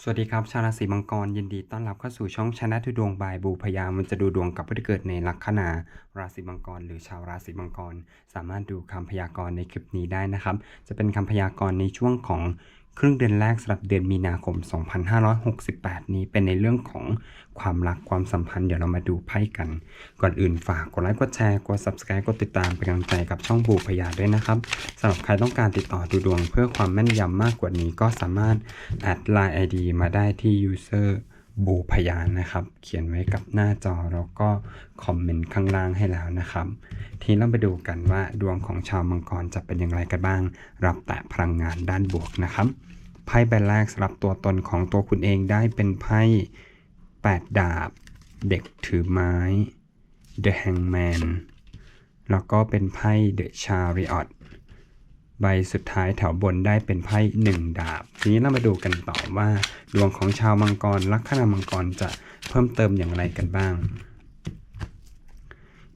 สวัสดีครับ ชาวราศีมังกรยินดีต้อนรับเข้าสู่ช่องชนะทุดวงบายบูพยามันจะดูดวงกับผู้ที่เกิดในลัคนาราศีมังกร หรือชาวราศีมังกร สามารถดูคำพยากรณ์ในคลิปนี้ได้นะครับ จะเป็นคำพยากรณ์ในช่วงของ ครึ่งเดือนแรกสำหรับเดือนมีนาคม 2568 นี้เป็นในเรื่องของความรักความสัมพันธ์เดี๋ยวเรามาดูไพ่กัน ก่อนอื่นฝากกดไลค์กดแชร์กด subscribe กดติดตามเป็นกำลังใจกับช่องบูพยาด้วยนะครับสำหรับใครต้องการติดต่อดูดวงเพื่อความแม่นยำมากกว่านี้ก็สามารถแอดไลน์ ID มาได้ที่ user บูพยานนะครับ เขียนไว้กับหน้าจอแล้วก็คอมเมนต์ข้างล่างให้แล้วนะครับ ทีนี้เราไปดูกันว่าดวงของชาวมังกรจะเป็นอย่างไรกันบ้าง รับแต่พลังงานด้านบวกนะครับ ไพ่ใบแรกสำหรับตัวตนของตัวคุณเองได้เป็นไพ่8 ดาบ เด็กถือไม้ The Hangman แล้วก็เป็นไพ่ The Chariot ใบสุดท้ายแถวบนได้เป็นไพ่หนึ่งดาบ ทีนี้เรามาดูกันต่อว่า ดวงของชาวมังกรลัคนามังกรจะเพิ่มเติมอย่างไรกันบ้าง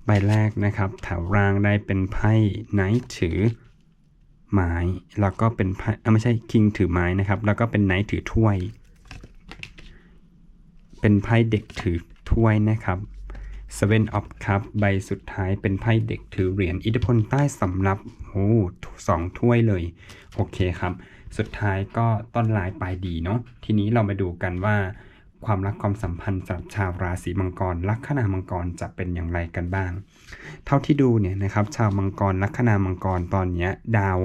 ใบแรกนะครับแถวล่างได้เป็นไพ่ไนท์ถือ ไม้ แล้วก็เป็นไพ่อะไม่ใช่คิงถือไม้นะครับ แล้วก็เป็นไนท์ถือถ้วย เป็นไพ่เด็กถือถ้วยนะครับ Seven of Cup ใบสุดท้ายเป็นไพ่เด็กถือเหรียญอิทธิพลใต้สำรับโอ้สองถ้วยเลย โอเคครับ สุดท้ายก็ต้นลายปลายดีเนาะทีนี้เรามาดูกันว่า ความรักความสัมพันธ์สำหรับชาวราศีมังกร ลัคนามังกรจะเป็นอย่างไรกันบ้าง เท่าที่ดูเนี่ยนะครับชาวมังกรลัคนามังกรตอนเนี้ยดาว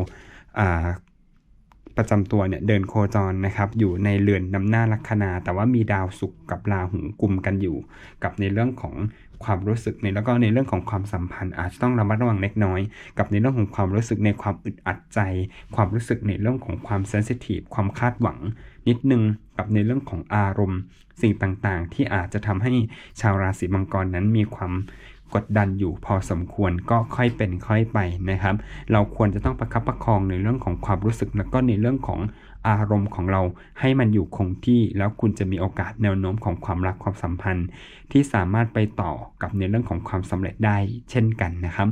ประจำตัวเนี่ยเดินโคจรนะครับอยู่ในเรือนนำหน้าลัคนา แต่ว่ามีดาวศุกร์กับราหูกลุ่มกันอยู่ กับในเรื่องของความรู้สึกในแล้วก็ในเรื่องของความสัมพันธ์ อาจจะต้องระมัดระวังเล็กน้อย กับในเรื่องของความรู้สึกในความอึดอัดใจ ความรู้สึกในเรื่องของความเซนซิทีฟความคาดหวัง นิดนึงกับในเรื่องของอารมณ์ สิ่งต่างๆ ที่อาจจะทำให้ชาวราศีมังกรนั้นมีความ กดดันอยู่พอสมควรก็ค่อยเป็นค่อยไปนะครับ เราควรจะต้องประคับประคองในเรื่องของความรู้สึกแล้วก็ในเรื่องของ อารมณ์ของเราให้มันอยู่คงที่ แล้วคุณจะมีโอกาสแนวโน้มของความรักความสัมพันธ์ ที่สามารถไปต่อกับในเรื่องของความสำเร็จได้เช่นกันนะครับ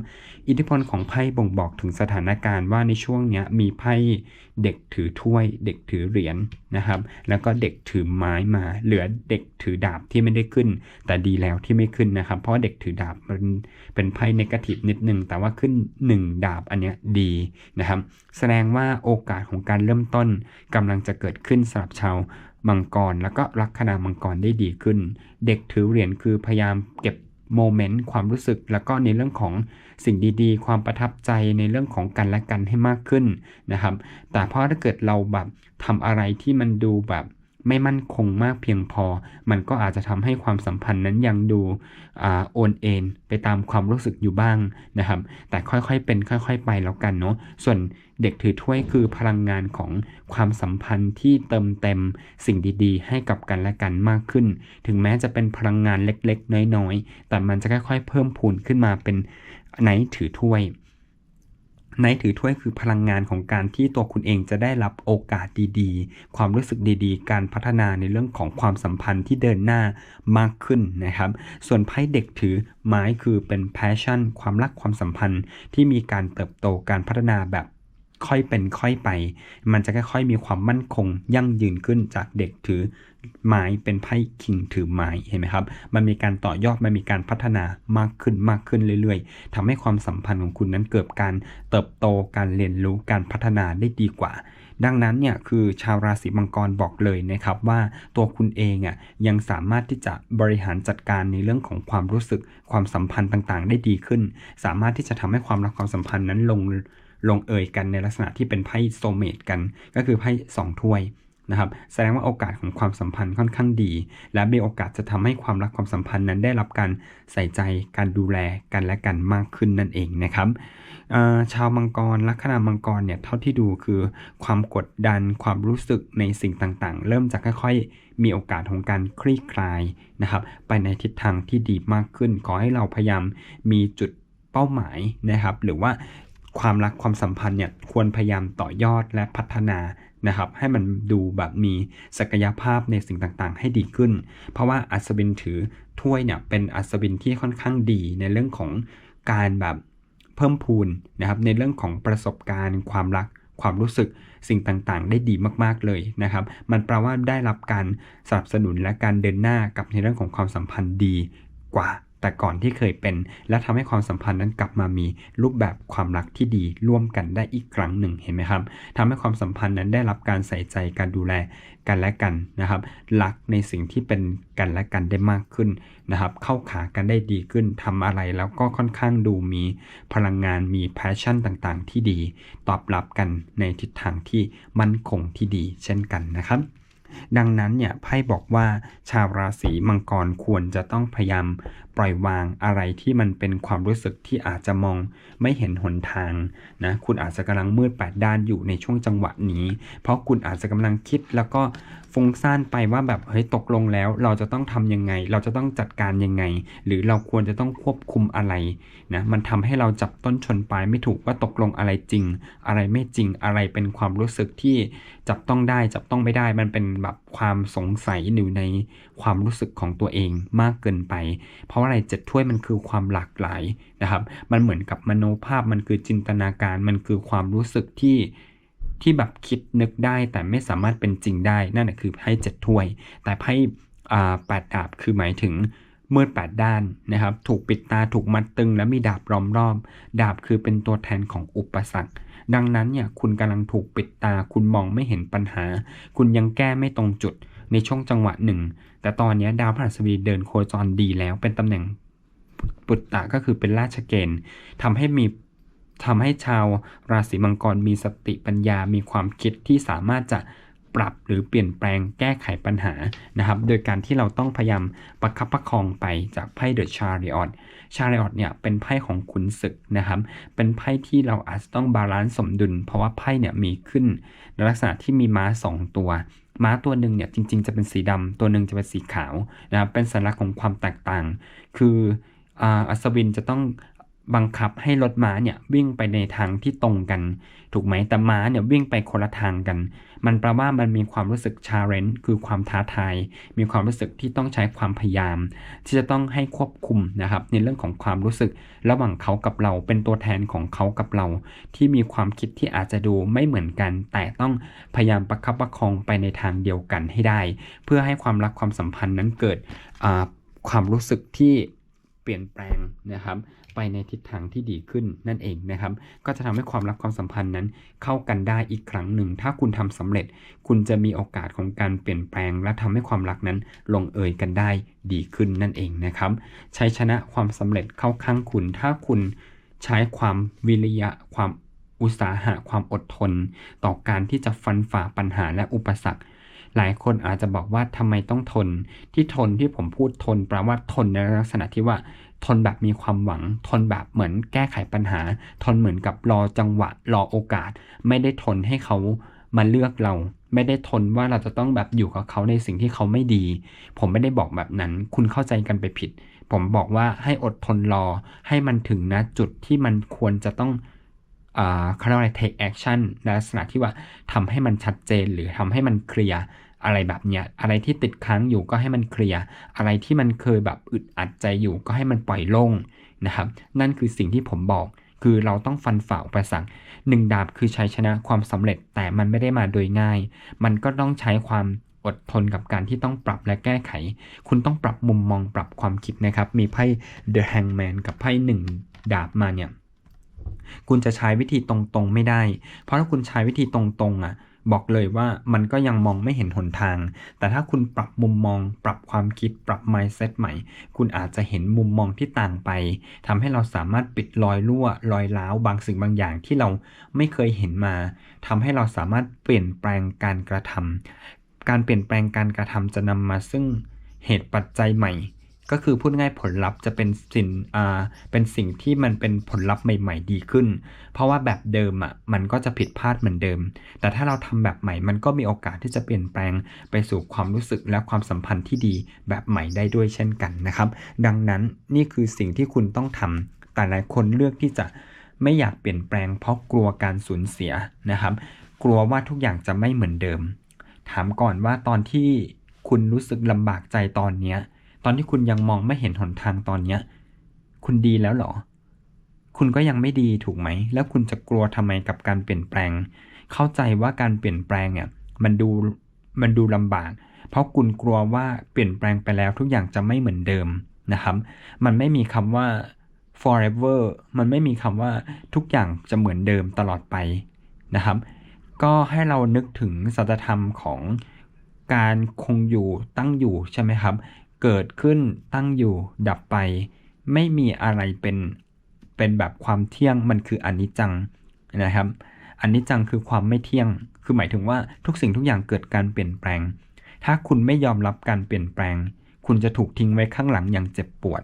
อิทธิพลของไพ่บ่งบอกถึงสถานการณ์ว่าในช่วงนี้มีไพ่เด็กถือถ้วย เด็กถือเหรียญนะครับ แล้วก็เด็กถือไม้มา เหลือเด็กถือดาบที่ไม่ได้ขึ้น แต่ดีแล้วที่ไม่ขึ้นนะครับ เพราะเด็กถือดาบมันเป็นไพ่ในกาทีฟนิดนึง แต่ว่าขึ้น 1 ดาบอันเนี้ยดีนะครับ แสดงว่าโอกาสของการเริ่มต้นกำลังจะเกิดขึ้นสำหรับชาวมังกร แล้วก็ลัคนามังกรได้ดีขึ้น เด็กถือเหรียญคือพยายามเก็บโมเมนต์ความรู้สึกแล้วก็ในเรื่องของสิ่งดีๆ ความประทับใจในเรื่องของกันและกันให้มากขึ้นนะครับ แต่พอถ้าเกิดเราแบบทำอะไรที่มันดูแบบ ไม่มั่นคงมากเพียงพอ มันก็อาจจะทำให้ความสัมพันธ์นั้นยังดูอ่โอนเอ็นไปตามความรู้สึกอยู่บ้างนะครับ แต่ค่อยๆเป็นค่อย ๆ ไปแล้วกันเนาะส่วนเด็กถือถ้วยคือพลังงานของความสัมพันธ์ที่เติมเต็มสิ่งดีๆ ให้กับกันและกันมากขึ้น ถึงแม้จะเป็นพลังงานเล็กๆ น้อยๆ แต่มันจะค่อยๆ เพิ่มพูนขึ้นมาเป็นไหนถือถ้วย ไนท์ถือถ้วยคือพลังงานของการที่ตัวคุณเองจะได้รับโอกาสดีๆ ความรู้สึกดีๆ การพัฒนาในเรื่องของความสัมพันธ์ที่เดินหน้ามากขึ้นนะครับ ส่วนไพ่เด็กถือไม้คือเป็น passion ความรักความสัมพันธ์ที่มีการเติบโตการพัฒนาแบบค่อยเป็นค่อยไป มันจะค่อยๆมีความมั่นคงยั่งยืนขึ้นจากเด็กถือ ไม้เป็นไพ่คิงถือไม้เห็นไหมครับ มันมีการต่อยอด มันมีการพัฒนามากขึ้นมากขึ้นเรื่อยๆทำให้ความสัมพันธ์ของคุณนั้นเกิดการเติบโตการเรียนรู้การพัฒนาได้ดีกว่า ดังนั้นเนี่ยคือชาวราศีมังกรบอกเลยนะครับว่าตัวคุณเองอะยังสามารถที่จะบริหารจัดการในเรื่องของความรู้สึกความสัมพันธ์ต่างๆ ได้ดีขึ้น สามารถที่จะทำให้ความรักความสัมพันธ์นั้นลงลงเอยกันในลักษณะที่เป็นไพ่โซเมตกัน ก็คือไพ่สองถ้วย นะครับแสดงว่าโอกาสของความสัมพันธ์ค่อนข้างดี และมีโอกาสจะทำให้ความรักความสัมพันธ์นั้นได้รับการใส่ใจการดูแลกันและกันมากขึ้นนั่นเองนะครับชาวมังกรลัคนามังกรเนี่ยเท่าที่ดูคือ ความกดดันความรู้สึกในสิ่งต่างๆ เริ่มจะค่อยๆ มีโอกาสของการคลี่คลายนะครับ ไปในทิศทางที่ดีมากขึ้น ขอให้เราพยายามมีจุดเป้าหมายนะครับ หรือว่าความรักความสัมพันธ์เนี่ยควรพยายามต่อยอดและพัฒนา นะครับให้มันดูแบบมีศักยภาพในสิ่งต่างๆ ให้ดีขึ้น เพราะว่าอัศวินถือถ้วยเนี่ยเป็นอัศวินที่ค่อนข้างดีในเรื่องของการแบบเพิ่มพูนนะครับในเรื่องของประสบการณ์ความรักความรู้สึกสิ่งต่างๆ ได้ดีมากๆเลยนะครับ มันแปลว่าได้รับการสนับสนุนและการเดินหน้ากับในเรื่องของความสัมพันธ์ดีกว่า แต่ก่อนที่เคยเป็น และทำให้ความสัมพันธ์นั้นกลับมามีรูปแบบความรักที่ดีร่วมกันได้อีกครั้งหนึ่งเห็นไหมครับทำให้ความสัมพันธ์นั้นได้รับการใส่ใจการดูแลกันและกันนะครับรักในสิ่งที่เป็นกันและกันได้มากขึ้นนะครับ เข้าขากันได้ดีขึ้นทำอะไรแล้วก็ค่อนข้างดูมีพลังงานมีแพชชั่นต่างๆ ที่ดี ตอบรับกันในทิศทางที่มั่นคงที่ดี เช่นกันนะครับดังนั้นเนี่ยไพ่บอกว่าชาวราศีมังกรควรจะต้องพยายาม ปล่อยวางอะไรที่มันเป็นความรู้สึกที่อาจจะมองไม่เห็นหนทางนะคุณอาจจะกำลังมืดแปดด้านอยู่ในช่วงจังหวะนี้ เพราะคุณอาจจะกำลังคิดแล้วก็ฟุ้งซ่านไปว่าแบบเฮ้ยตกลงแล้ว เราจะต้องทำยังไง เราจะต้องจัดการยังไง หรือเราควรจะต้องควบคุมอะไรนะมันทำให้เราจับต้นชนปลายไม่ถูกว่าตกลงอะไรจริง อะไรไม่จริงอะไรเป็นความรู้สึกที่จับต้องได้จับต้องไม่ได้มันเป็นแบบ ความสงสัยอยู่ในความรู้สึกของตัวเองมากเกินไป เพราะอะไรเจ็ดถ้วยมันคือความหลากหลายนะครับ มันเหมือนกับมโนภาพมันคือจินตนาการมันคือความรู้สึกที่ที่แบบคิดนึกได้แต่ไม่สามารถเป็นจริงได้นั่นแหะคือไพ่เจ็ดถ้วย แต่ไพ่อ่าแปดดาบคือหมายถึงมืดแปดด้านนะครับ ถูกปิดตาถูกมัดตึงและมีดาบล้อมรอบ ดาบคือเป็นตัวแทนของอุปสรรค ดังนั้นเนี่ยคุณกำลังถูกปิดตา คุณมองไม่เห็นปัญหา คุณยังแก้ไม่ตรงจุดในช่วงจังหวะหนึ่ง แต่ตอนนี้ดาวพฤหัสบดีเดินโคจรดีแล้วเป็นตำแหน่งปุตตะก็คือเป็นราชเกณฑ์ทำให้มีทำให้ชาวราศีมังกรมีสติปัญญา มีความคิดที่สามารถจะ ปรับหรือเปลี่ยนแปลงแก้ไขปัญหานะครับ โดยการที่เราต้องพยายามประคับประคองไปจากไพ่เดอะชาริออตชาริออตเนี่ยเป็นไพ่ของขุนศึกนะครับ เป็นไพ่ที่เราอาจจะต้องบาลานซ์สมดุล เพราะว่าไพ่เนี่ยมีขึ้นในลักษณะที่มีม้า 2 ตัวม้าตัวหนึ่งเนี่ยจริงๆจะเป็นสีดำตัวหนึ่งจะเป็นสีขาวนะครับเป็นสัญลักษณ์ของความแตกต่าง คืออัศวินจะต้องบังคับให้รถม้าเนี่ยวิ่งไปในทางที่ตรงกัน ถูกไหมแต่ม้าเนี่ยวิ่งไปคนละทางกัน มันแปลว่ามันมีความรู้สึกชาเลนจ์คือความท้าทาย มีความรู้สึกที่ต้องใช้ความพยายาม ที่จะต้องให้ควบคุมนะครับในเรื่องของความรู้สึกระหว่างเขากับเรา เป็นตัวแทนของเขากับเรา ที่มีความคิดที่อาจจะดูไม่เหมือนกัน แต่ต้องพยายามประคับประคองไปในทางเดียวกันให้ได้ เพื่อให้ความรักความสัมพันธ์นั้นเกิดความรู้สึกที่ เปลี่ยนแปลงนะครับ ไปในทิศทางที่ดีขึ้นนั่นเองนะครับ ก็จะทำให้ความรักความสัมพันธ์นั้น เข้ากันได้อีกครั้งหนึ่ง ถ้าคุณทำสำเร็จ คุณจะมีโอกาสของการเปลี่ยนแปลง และทำให้ความรักนั้นลงเอยกันได้ดีขึ้นนั่นเองนะครับใช้ชนะความสำเร็จเข้าข้างคุณ ถ้าคุณใช้ความวิริยะความอุตสาหะความอดทน ต่อการที่จะฟันฝ่าปัญหาและอุปสรรค หลายคนอาจจะบอกว่าทำไมต้องทน ที่ทนที่ผมพูดทนแปลว่าทนในลักษณะที่ว่าทนแบบมีความหวัง ทนแบบเหมือนแก้ไขปัญหา ทนเหมือนกับรอจังหวะรอโอกาส ไม่ได้ทนให้เขามาเลือกเรา ไม่ได้ทนว่าเราจะต้องแบบอยู่กับเขาในสิ่งที่เขาไม่ดี ผมไม่ได้บอกแบบนั้น คุณเข้าใจกันไปผิด ผมบอกว่าให้อดทนรอ ให้มันถึงนะจุดที่มันควรจะต้อง เขาเรียกว่าอะไร take action ในลักษณะที่ว่าทำให้มันชัดเจนหรือทำให้มันเคลียร์อะไรแบบเนี้ยอะไรที่ติดค้างอยู่ก็ให้มันเคลียร์อะไรที่มันเคยแบบอึดอัดใจอยู่ก็ให้มันปล่อยโล่งนะครับ นั่นคือสิ่งที่ผมบอก คือเราต้องฟันฝ่าอุปสรรคหนึ่งดาบคือชัยชนะความสำเร็จแต่มันไม่ได้มาโดยง่าย มันก็ต้องใช้ความอดทนกับการที่ต้องปรับและแก้ไข คุณต้องปรับมุมมองปรับความคิดนะครับ มีไพ่ The Hangman กับไพ่หนึ่งดาบมาเนี่ย คุณจะใช้วิธีตรงๆไม่ได้ เพราะถ้าคุณใช้วิธีตรงๆอะบอกเลยว่ามันก็ยังมองไม่เห็นหนทาง แต่ถ้าคุณปรับมุมมอง ปรับความคิด ปรับ mindset ใหม่ คุณอาจจะเห็นมุมมองที่ต่างไปทำให้เราสามารถปิดรอยรั่ว รอยร้าวบางสิ่งบางอย่างที่เราไม่เคยเห็นมาทำให้เราสามารถเปลี่ยนแปลงการกระทำการเปลี่ยนแปลงการกระทำจะนำมาซึ่งเหตุปัจจัยใหม่ ก็คือพูดง่ายผลลัพธ์จะเป็นสิ่งอ่าเป็นสิ่งที่มันเป็นผลลัพธ์ใหม่ ๆ ดีขึ้น เพราะว่าแบบเดิมอะมันก็จะผิดพลาดเหมือนเดิม แต่ถ้าเราทำแบบใหม่ มันก็มีโอกาสที่จะเปลี่ยนแปลงไปสู่ความรู้สึกและความสัมพันธ์ที่ดีแบบใหม่ได้ด้วยเช่นกันนะครับ ดังนั้นนี่คือสิ่งที่คุณต้องทำแต่หลายคนเลือกที่จะไม่อยากเปลี่ยนแปลง เพราะกลัวการสูญเสียนะครับ กลัวว่าทุกอย่างจะไม่เหมือนเดิม ถามก่อนว่าตอนที่คุณรู้สึกลำบากใจตอนเนี้ย ตอนที่คุณยังมองไม่เห็นหนทางตอนเนี้ย คุณดีแล้วหรอ คุณก็ยังไม่ดีถูกไหม แล้วคุณจะกลัวทำไมกับการเปลี่ยนแปลง เข้าใจว่าการเปลี่ยนแปลงเนี่ย มันดูมันดูลำบาก เพราะคุณกลัวว่าเปลี่ยนแปลงไปแล้วทุกอย่างจะไม่เหมือนเดิมนะครับ มันไม่มีคำว่า forever มันไม่มีคำว่าทุกอย่างจะเหมือนเดิมตลอดไปนะครับ ก็ให้เรานึกถึงสัจธรรมของการคงอยู่ตั้งอยู่ใช่ไหมครับ เกิดขึ้นตั้งอยู่ดับไป ไม่มีอะไรเป็นเป็นแบบความเที่ยงมันคืออนิจจังนะครับอนิจจังคือความไม่เที่ยง คือหมายถึงว่าทุกสิ่งทุกอย่างเกิดการเปลี่ยนแปลง ถ้าคุณไม่ยอมรับการเปลี่ยนแปลง คุณจะถูกทิ้งไว้ข้างหลังอย่างเจ็บปวด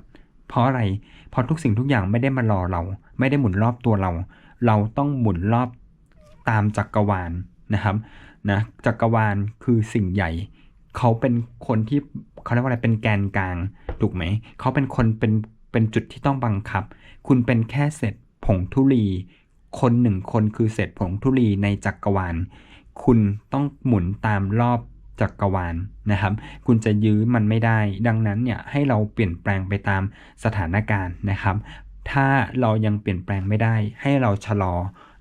เพราะอะไร เพราะทุกสิ่งทุกอย่างไม่ได้มารอเรา ไม่ได้หมุนรอบตัวเรา เราต้องหมุนรอบตามจักรวาลนะครับ นะ จักรวาลคือสิ่งใหญ่ เขาเป็นคนที่เขาเรียกว่าอะไรเป็นแกนกลางถูกไหมเขาเป็นคนเป็นเป็นจุดที่ต้องบังคับ คุณเป็นแค่เศษผงธุลี คนหนึ่งคนคือเศษผงธุลีในจักรวาล คุณต้องหมุนตามรอบจักรวาลนะครับ คุณจะยื้อมันไม่ได้ ดังนั้นเนี่ยให้เราเปลี่ยนแปลงไปตามสถานการณ์นะครับ ถ้าเรายังเปลี่ยนแปลงไม่ได้ ให้เราชะลอ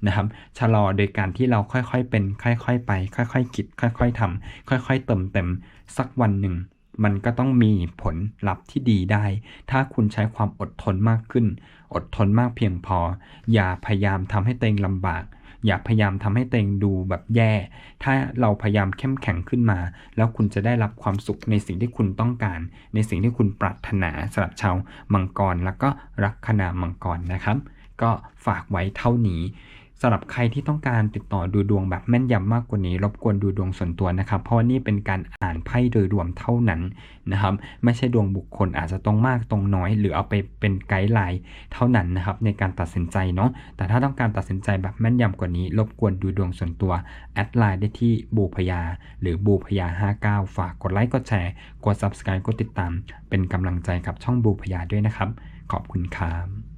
นะครับชะลอโดยการที่เราค่อยๆเป็น ค่อยๆไป ค่อยๆคิด ค่อย ๆทำค่อย ๆ เติมเต็มสักวันหนึ่ง มันก็ต้องมีผลลัพธ์ที่ดีได้ ถ้าคุณใช้ความอดทนมากขึ้น อดทนมากเพียงพอ อย่าพยายามทำให้ตัวเองลำบาก อย่าพยายามทำให้ตัวเองดูแบบแย่ ถ้าเราพยายามเข้มแข็งขึ้นมา แล้วคุณจะได้รับความสุขในสิ่งที่คุณต้องการ ในสิ่งที่คุณปรารถนาสำหรับชาวมังกรแล้วก็ลัคนามังกรนะครับ ก็ฝากไว้เท่านี้ สำหรับใครที่ต้องการติดต่อดูดวงแบบแม่นยำมากกว่านี้ รบกวนดูดวงส่วนตัวนะครับ เพราะว่านี่เป็นการอ่านไพ่โดยรวมเท่านั้นนะครับ ไม่ใช่ดวงบุคคลอาจจะตรงมากตรงน้อย หรือเอาไปเป็นไกด์ไลน์เท่านั้นนะครับในการตัดสินใจเนาะแต่ถ้าต้องการตัดสินใจแบบแม่นยำกว่านี้ รบกวนดูดวงส่วนตัวแอดไลน์ได้ที่บูพยา หรือบูพยา 59 ฝากกดไลค์กดแชร์กด subscribe กดติดตาม เป็นกำลังใจกับช่องบูพยาด้วยนะครับ ขอบคุณครับ